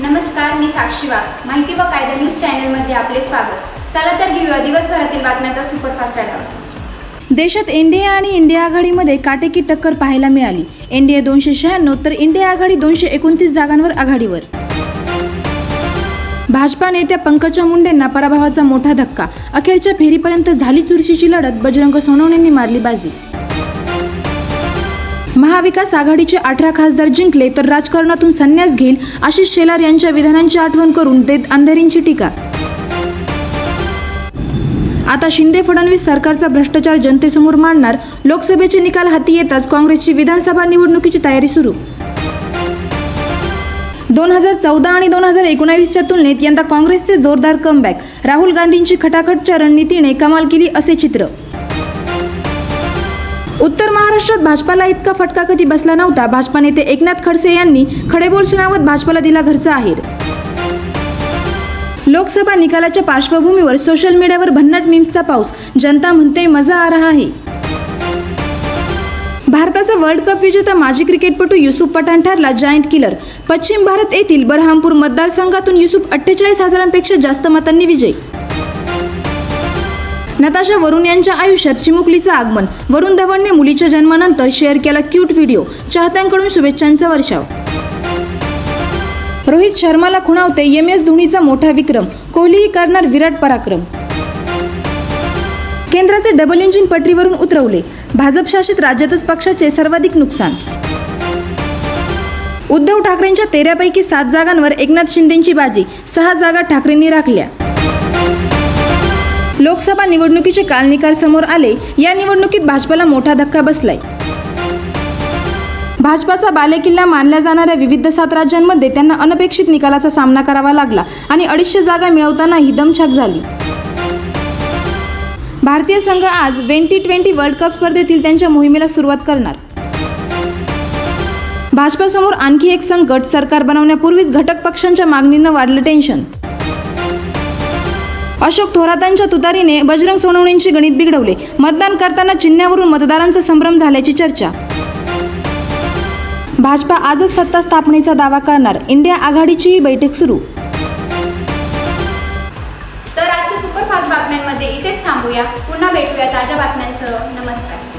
नमस्कार मी साक्षी वाघ. माहिती व कायदा न्यूज चॅनलमध्ये आपले स्वागत. चला तर घेऊया दिवसभरातील बातम्यांचा सुपरफास्ट आढावा. देशात एनडीए आणि इंडिया आघाडीमध्ये काटेकी टक्कर पाहायला मिळाली. एनडीए दोनशे शहाण्णव तर इंडिया आघाडी दोनशे एकोणतीस जागांवर आघाडीवर. भाजपा नेत्या पंकजा मुंडेंना पराभवाचा मोठा धक्का. अखेरच्या फेरीपर्यंत झाली चुरशीची लढत बजरंग सोनवणेंनी मारली बाजी. महाविकास आघाडीचे अठरा खासदार जिंकले तर राजकारणातून संन्यास घेईल आशिष शेलार यांच्या विधानांची आठवण करून देत अंधेरींची टीका. आता शिंदे फडणवीस सरकारचा भ्रष्टाचार जनतेसमोर मांडणार. लोकसभेचे निकाल हाती येताच काँग्रेसची विधानसभा निवडणुकीची तयारी सुरू. दोन हजार चौदा आणि दोन हजार एकोणावीसच्या तुलनेत यंदा काँग्रेसचे जोरदार कमबॅक राहुल गांधींची खटाखटच्या रणनीतीने कमाल केली असे चित्र. उत्तर महाराष्ट्रात भाजपाला इतका फटका कधी बसला नव्हता. भाजपा नेते एकनाथ खडसे यांनी खडेबोल सुनावत भाजपाला दिला घरचा आहेर. लोकसभा निकालाच्या पार्श्वभूमीवर सोशल मीडियावर भन्नाट मीम्सचा पाऊस. जनता म्हणते मजा आ रहा है. भारताचा वर्ल्ड कप विजेता माजी क्रिकेटपटू युसुफ पठाण ठरला जायंट किलर पश्चिम भारत येथील बरहामपूर मतदारसंघातून युसुफ अठ्ठेचाळीस हजारांपेक्षा जास्त मतांनी विजयी. नताशा वरुण यांच्या आयुष्यात चिमुकलीचं आगमन. वरुण धवनने मुलीच्या जन्मानंतर शेअर केला क्यूट व्हिडिओ. चाहत्यांकडून शुभेच्छांचा वर्षाव. रोहित शर्माला खुणावते एम एस धोनीचा मोठा विक्रम. कोहलीही करणार विराट पराक्रम. केंद्राचे डबल इंजिन पटरीवरून उतरवले. भाजप शासित राज्यातच पक्षाचे सर्वाधिक नुकसान. उद्धव ठाकरेंच्या तेरापैकी सात जागांवर एकनाथ शिंदेंची बाजी. सहा जागा ठाकरेंनी राखल्या. लोकसभा निवडणुकीचे काल निकाल समोर आले या निवडणुकीत भाजपला मोठा धक्का बसलाय. भाजपाचा बालेकिल्ला मानल्या जाणाऱ्या विविध सात राज्यांमध्ये त्यांना अनपेक्षित निकालाचा सामना करावा लागला आणि अडीचशे जागा मिळवताना ही दमछाक झाली. भारतीय संघ आज ट्वेंटी ट्वेंटी वर्ल्ड कप स्पर्धेतील त्यांच्या मोहिमेला सुरुवात करणार. भाजपासमोर आणखी एक संकट सरकार बनवण्यापूर्वीच घटक पक्षांच्या मागणीनं वाढलं टेन्शन. अशोक थोरातांच्या तुतारीने बजरंग सोनवणेंची गणित बिघडवले. मतदान करताना चिन्ह्यावरून मतदारांचा संभ्रम झाल्याची चर्चा. भाजपा आजच सत्ता स्थापनेचा दावा करणार. इंडिया आघाडीची बैठक सुरू. तर आजच्या सुपरफास्ट बातम्यांमध्ये इथेच थांबूया. पुन्हा भेटूया ताज्या बातम्यांसह. नमस्कार.